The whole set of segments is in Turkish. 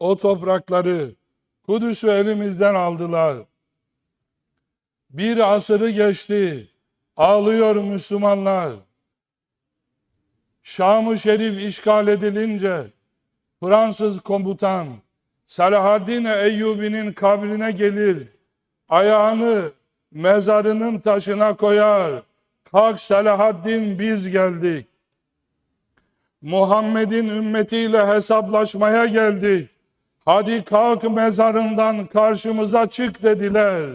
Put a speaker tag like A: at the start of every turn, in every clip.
A: o toprakları, Kudüs'ü elimizden aldılar. Bir asırı geçti. Ağlıyor Müslümanlar. Şam-ı Şerif işgal edilince Fransız komutan Salahaddin Eyyubi'nin kabrine gelir. Ayağını mezarının taşına koyar. Kalk Salahaddin biz geldik. Muhammed'in ümmetiyle hesaplaşmaya geldik. Hadi kalk mezarından karşımıza çık dediler.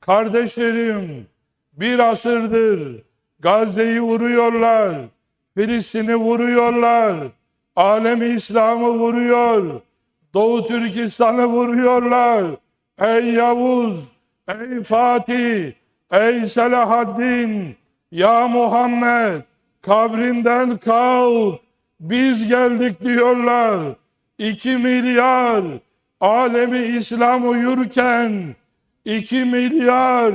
A: Kardeşlerim bir asırdır Gazze'yi vuruyorlar. Filistin'i vuruyorlar. Alemi İslam'ı vuruyor. Doğu Türkistan'ı vuruyorlar. Ey Yavuz, ey Fatih, ey Selahaddin, ya Muhammed kabrinden kalk. Biz geldik diyorlar. 2 milyar alemi İslam uyurken 2 milyar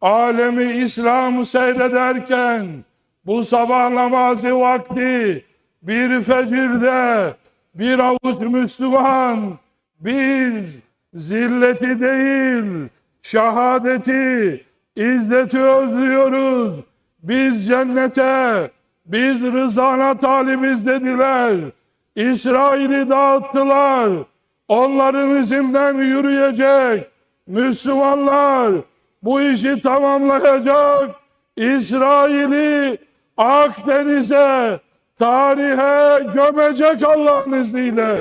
A: alemi İslam seyrederken bu sabah namazı vakti bir fecirde bir avuç Müslüman biz zilleti değil şehadeti izzeti özlüyoruz. Biz cennete biz rızana talibiz dediler. İsrail'i dağıttılar. Onların izinden yürüyecek. Müslümanlar bu işi tamamlayacak. İsrail'i Akdeniz'e, tarihe gömecek Allah'ın izniyle.